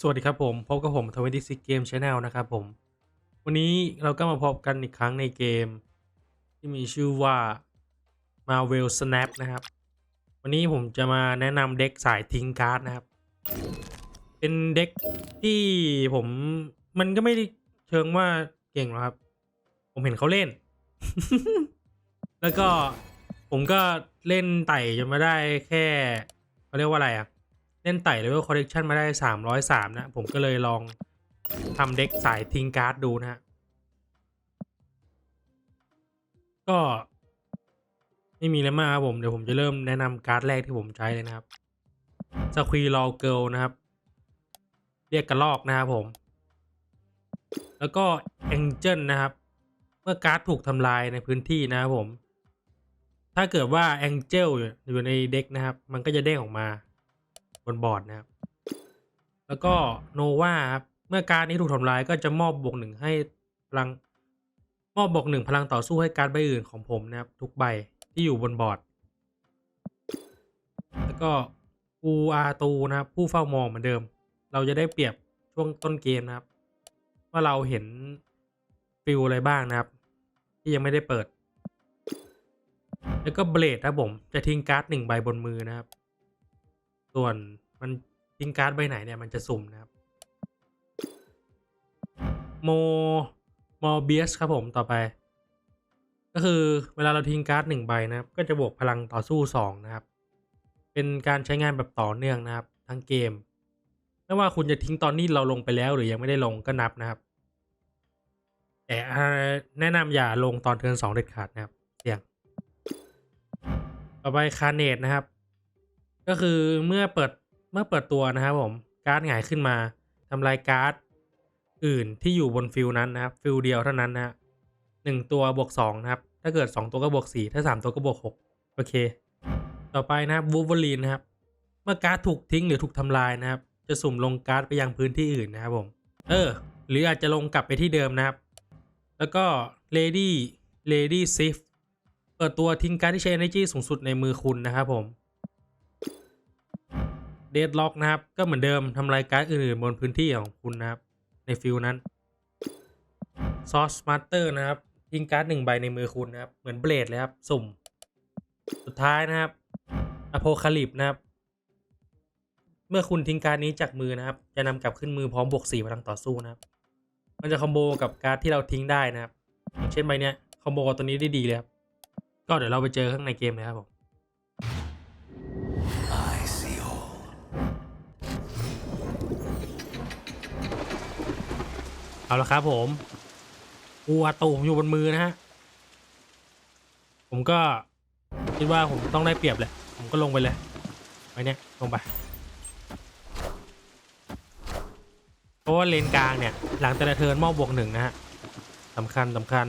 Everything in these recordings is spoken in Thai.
สวัสดีครับผม พบกับผม26 Game Channel นะครับผม วันนี้เราก็มาพบกันอีกครั้งในเกม ที่มีชื่อว่า Marvel Snap นะครับ วันนี้ผมจะมาแนะนำเด็กสายทิ้งการ์ดนะครับ เป็นเด็กที่ผมมันก็ไม่ได้เชิงว่าเก่งหรอกครับ ผมเห็นเขาเล่น แล้วก็ผมก็เล่นไต่จนมาได้แค่เขาเรียกว่าอะไรอะ เล่นไต่เลเวลคอลเลกชันมาได้สามร้อยสามนะ ผมก็เลยลองทำเด็กสายทิ้งการ์ดดูนะฮะ ก็ไม่มีอะไรมากครับผม เดี๋ยวผมจะเริ่มแนะนำการ์ดแรกที่ผมใช้เลยนะครับสควีรอเกิลนะครับ เรียกกระลอกนะครับผม แล้วก็แองเจิลนะครับ เมื่อการ์ดถูกทำลายในพื้นที่นะครับผม ถ้าเกิดว่าแองเจิลอยู่ในเด็กนะครับ มันก็จะเด้งออกมา บนบอร์ดนะครับ แล้วก็โนวาครับ เมื่อการนี้ถูกทำลายก็จะมอบบวกหนึ่งให้พลัง มอบบวกหนึ่งพลังต่อสู้ให้การใบอื่นของผมนะครับ ทุกใบที่อยู่บนบอร์ด แล้วก็อูอาตูนะครับ ผู้เฝ้ามองเหมือนเดิม เราจะได้เปรียบช่วงต้นเกมนะครับ ว่าเราเห็นฟิลอะไรบ้างนะครับ ที่ยังไม่ได้เปิด แล้วก็เบลดครับผม จะทิ้งการ์ดหนึ่งใบบนมือนะครับ ส่วนมันทิ้งการ์ดใบไหนเนี่ยมันจะสุ่มนะครับโมโมเบียสครับผมต่อไป ก็คือเวลาเราทิ้งการ์ดหนึ่งใบนะครับ ก็จะบวกพลังต่อสู้สองนะครับ เป็นการใช้งานแบบต่อเนื่องนะครับ ทั้งเกม ไม่ว่าคุณจะทิ้งตอนนี้เราลงไปแล้วหรือยังไม่ได้ลงก็นับนะครับ แต่แนะนำอย่าลงตอนเทิร์นสองเด็ดขาดนะครับเสี่ยง ต่อไปคาเนตนะครับ ก็คือเมื่อเปิดเมื่อเปิดตัวนะครับผมการ์ดหงายขึ้นมาทำลายการ์ดอื่นที่อยู่บนฟิลนั้นนะครับฟิลเดียวเท่านั้นนะหนึ่งตัวบวกสองนะครับ ถ้าเกิดสองตัวก็บวกสี่ถ้าสามตัวก็บวกหกโอเค ต่อไปนะครับวูฟเวอรีนนะครับ เมื่อการ์ดถูกทิ้งหรือถูกทำลายนะครับ จะสุ่มลงการ์ดไปยังพื้นที่อื่นนะครับผมเออ หรืออาจจะลงกลับไปที่เดิมนะครับ แล้วก็ Lady Lady Sif เปิดตัวทิ้งการ์ดที่ใช้ energy สูงสุดในมือคุณนะครับผม เดดล็อกนะครับ ก็เหมือนเดิมทำลายการ์ดอื่นๆบนพื้นที่ของคุณนะครับ ในฟิลนั้นซอสมาสเตอร์นะครับทิ้งการ์ดหนึ่งใบในมือคุณนะครับ เหมือนเบลดเลยครับ สุ่ม สุดท้ายนะครับอโพคาลิปนะครับ เมื่อคุณทิ้งการ์ดนี้จากมือนะครับ จะนำกลับขึ้นมือพร้อมบวกสี่พลังต่อสู้นะครับ มันจะคอมโบกับการ์ดที่เราทิ้งได้นะครับอย่างเช่นใบเนี้ยคอมโบกับตัวนี้ได้ดีเลยครับ ก็เดี๋ยวเราไปเจอข้างในเกมเลยครับผม เอาละครับผมอูอาตูผมอยู่บนมือนะฮะ ผมก็คิดว่าผมต้องได้เปรียบแหละ ผมก็ลงไปเลยไปเนี่ยลงไป เพราะว่าเลนกลางเนี่ย หลังแต่ละเทิร์นมอบบวกหนึ่งนะฮะสำคัญสำคัญ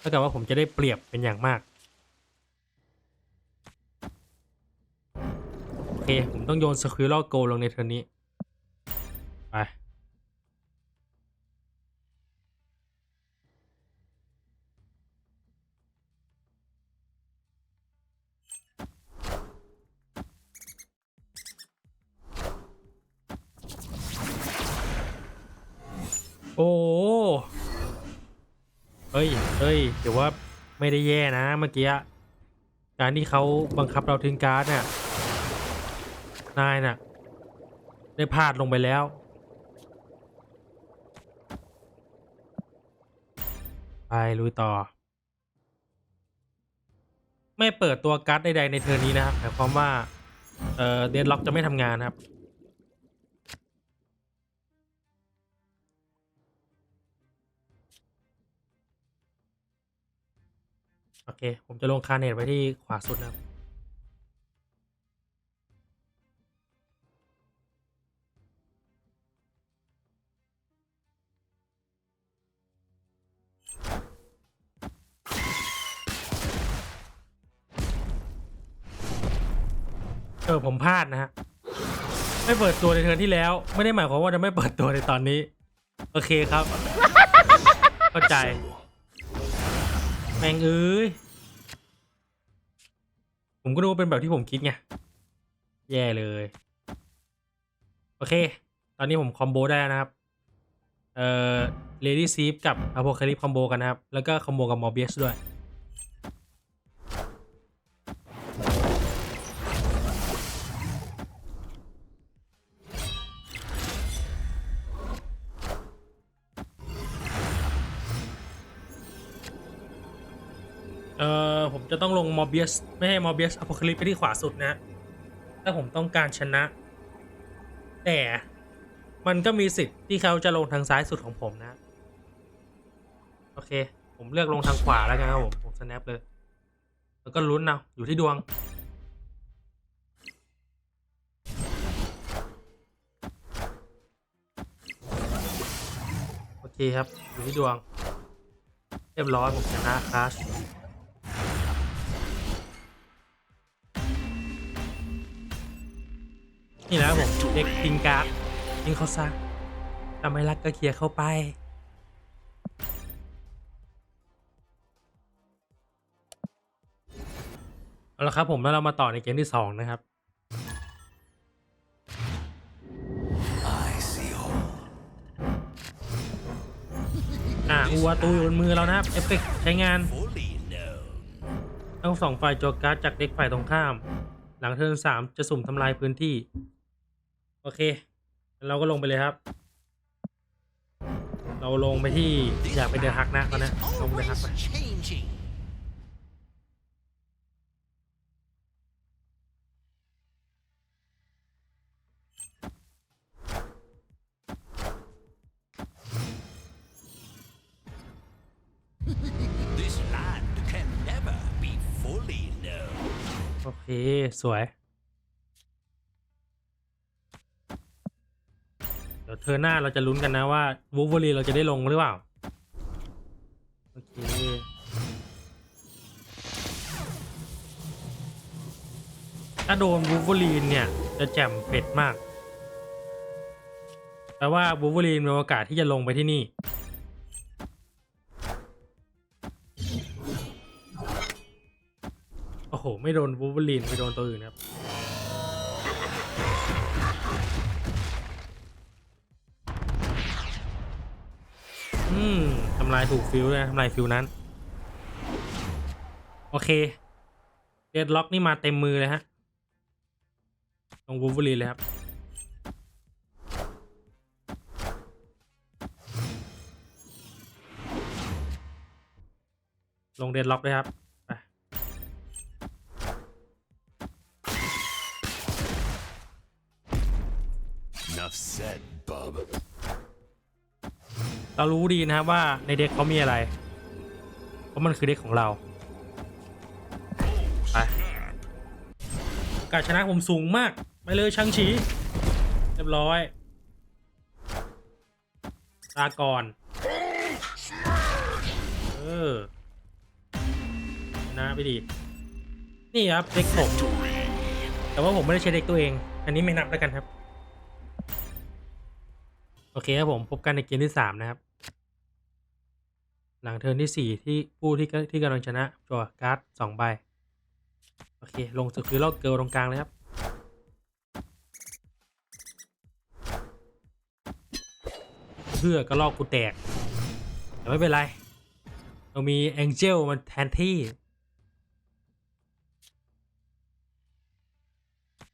ถ้าเกิดว่าผมจะได้เปรียบเป็นอย่างมาก โอเค ผมต้องโยนสควิลโกลงในเทิร์นนี้ ไป โอ้เฮ้ยเฮ้ยถือว่าไม่ได้แย่นะเมื่อกี้การที่เขาบังคับเราทิ้งการ์ดเนี่ยนายน่ะ ได้พลาดลงไปแล้ว ไปลุยต่อ ไม่เปิดตัวการ์ดใดๆในเทอร์นี้นะครับหมายความว่า เอ่อ เดดล็อกจะไม่ทำงานนะครับ โอเค ผมจะลงคาเนตไว้ที่ขวาสุดนะครับเออผมพลาดนะฮะ ไม่เปิดตัวในเทิร์นที่แล้ว ไม่ได้หมายความว่าจะไม่เปิดตัวในตอนนี้ โอเคครับ เข้าใจ แม่งเอ้ย ผมก็รู้เป็นแบบที่ผมคิดไง แย่เลย โอเค ตอนนี้ผมคอมโบได้นะครับ เอ่อเลดี้ซีฟกับอโพคาลิปคอมโบกันนะครับ แล้วก็คอมโบกับมอร์เบียสด้วย เอ่อผมจะต้องลงมอร์เบียสไม่ให้มอร์เบียสอ p o ค a ลิปไปที่ขวาสุดนะ ถ้าผมต้องการชนะ แต่มันก็มีสิทธิ์ที่เขาจะลงทางซ้ายสุดของผมนะ โอเค ผมเลือกลงทางขวาแล้วกันครับผม ผมสแนปเลย แล้วก็ลุ้นเอาอยู่ที่ดวง โอเคครับ อยู่ที่ดวง เรียบร้อยผมชนะคลาส นี่แหละผมเด็กทิ้งการ์ดทิ้งเขาซะทำไมรักก็เคลียร์เข้าไป เอาละครับผมแล้วเรามาต่อในเกมที่2นะครับ อ่าอูวาตูอยู่บนมือเรานะครับ เอฟเฟกใช้งานทั้งสองฝ่ายโจการ์ดจากเด็กฝ่ายตรงข้าม หลังเทิร์นสามจะสุ่มทำลายพื้นที่ โอเคงั้นเราก็ลงไปเลยครับ เราลงไปที่อยากไปเดินฮักนะเขานะลงไปเดินฮัก Always นะ changing. 'This land can never be fully known. โอเค สวย เดี๋ยวเธอหน้าเราจะลุ้นกันนะว่าวูฟเวอรีเราจะได้ลงหรือเปล่า โอเค ถ้าโดนวูฟเวอรีนเนี่ย จะแจ่มเป็ดมาก แปลว่าวูฟเวอรีนมีโอกาสที่จะลงไปที่นี่โอ้โห ไม่โดนวูฟเวอรีนไปโดนตัวอื่นครับ อืมทำลายถูกฟิวเลยนะทำลายฟิวนั้น โอเค เดดล็อกนี่มาเต็มมือเลยฮะตรงวูฟเวอรีเลยครับ ลงเดดล็อกเลยครับไป Enough said, bub. เรารู้ดีนะครับว่าในเด็กเขามีอะไร เพราะมันคือเด็กของเราไปกาสชนะผมสูงมาก ไปเลยช่างฉีเรียบร้อยตาก่อนเออนะไปดีนี่ครับเด็กผมแต่ว่าผมไม่ได้ใช้เด็กตัวเอง อันนี้ไม่นับแล้วกันครับ โอเคครับผมพบกันในเกมที่สามนะครับ หลังเทิร์นที่สี่ที่ผู้ที่ที่กำลังชนะจั่วการ์ดสองใบ โอเค ลงสกิลล็อกเกิลตรงกลางเลยครับ เพื่อกระลอกกูแตก แต่ไม่เป็นไร เรามีแองเจลมาแทนที่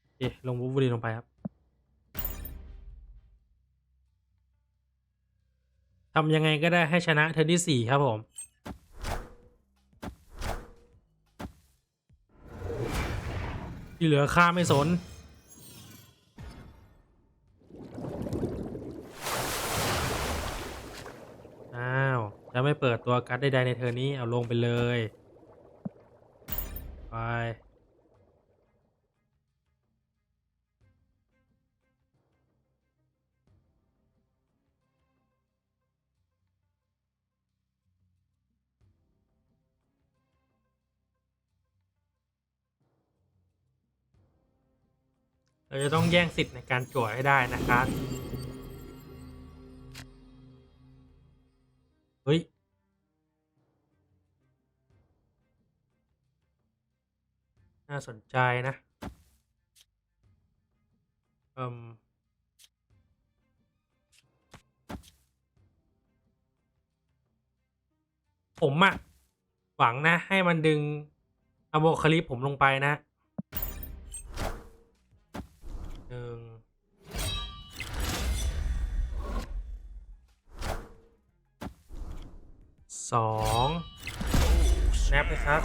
โอเคลงวูฟเวอรีลงไปครับ ทำยังไงก็ได้ให้ชนะเทอร์นที่สี่ครับผม ที่เหลือข้าไม่สน อ้าวจะไม่เปิดตัวการ์ดใดๆในเทอร์นี้ เอาลงไปเลย ไป เราจะต้องแย่งสิทธิ์ในการจั่วให้ได้นะครับเฮ้ยน่าสนใจนะอืมผมอะหวังนะ ให้มันดึงอโวคาลิปผมลงไปนะ สองแนบนะครับ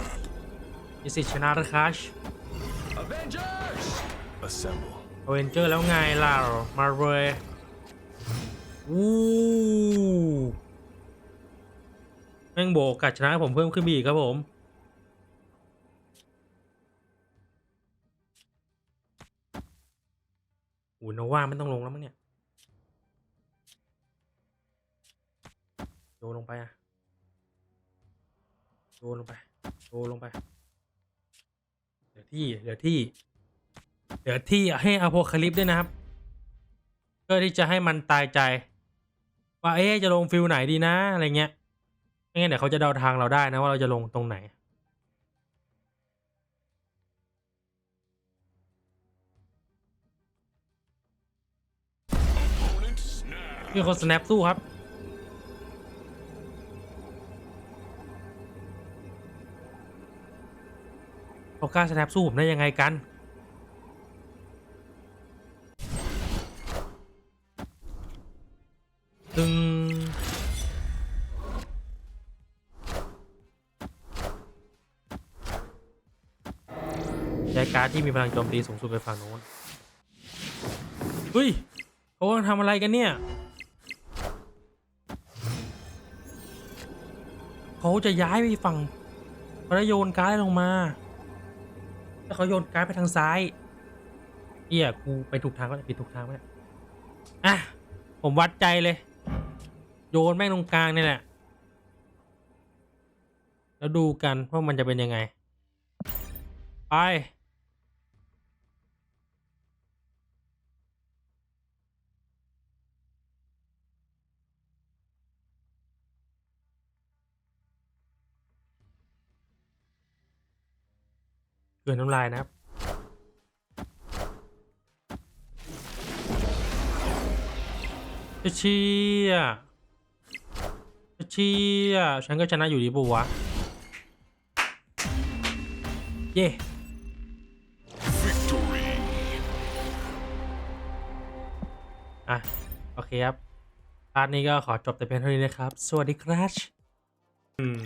มีสิทธิ์ชนะนะครับ Avengers! Assemble. อเวนเจอร์แล้วไงล่ะมาเลยวู้แม่งโบกกัดชนะให้ผมเพิ่มขึ้นไปอีกครับผม อูโนว่าไม่ต้องลงแล้วมั้งเนี่ย โยนลงไปอะ โยนลงไปโยนลงไป เหลือที่ เหลือที่ เหลือที่ให้อโพคาลิปด้วยนะครับ เพื่อที่จะให้มันตายใจ ว่าเอ๊จะลงฟิลไหนดีนะ อะไรเงี้ยไม่งั้นเดี๋ยวเขาจะเดาทางเราได้นะว่าเราจะลงตรงไหนมีคน snap สู้ครับ เขากล้า snap สู้ผมได้ยังไงกัน ตึงย้ายการ์ดที่มีพลังโจมตีสูงสุดไปฝั่งโน้น เฮ้ยเขากำลังทำอะไรกันเนี่ยเขาจะย้ายไปฝั่งเขาจะโยนการ์ดลงมา แล้วเขาโยนการ์ดไปทางซ้ายเฮียกูไปถูกทางก็ผิดถูกทางไหมเนี่ยอะผมวัดใจเลย โยนแม่งตรงกลางนี่แหละ แล้วดูกันว่ามันจะเป็นยังไง ไป เกินน้ำลายนะครับ เชี่ยเชี่ยฉันก็ชนะอยู่ดีปะวะ เย่ Victory. อะ โอเคครับ พาร์ทนี้ก็ขอจบแต่เพียงเท่านี้นะครับ สวัสดีครับอืม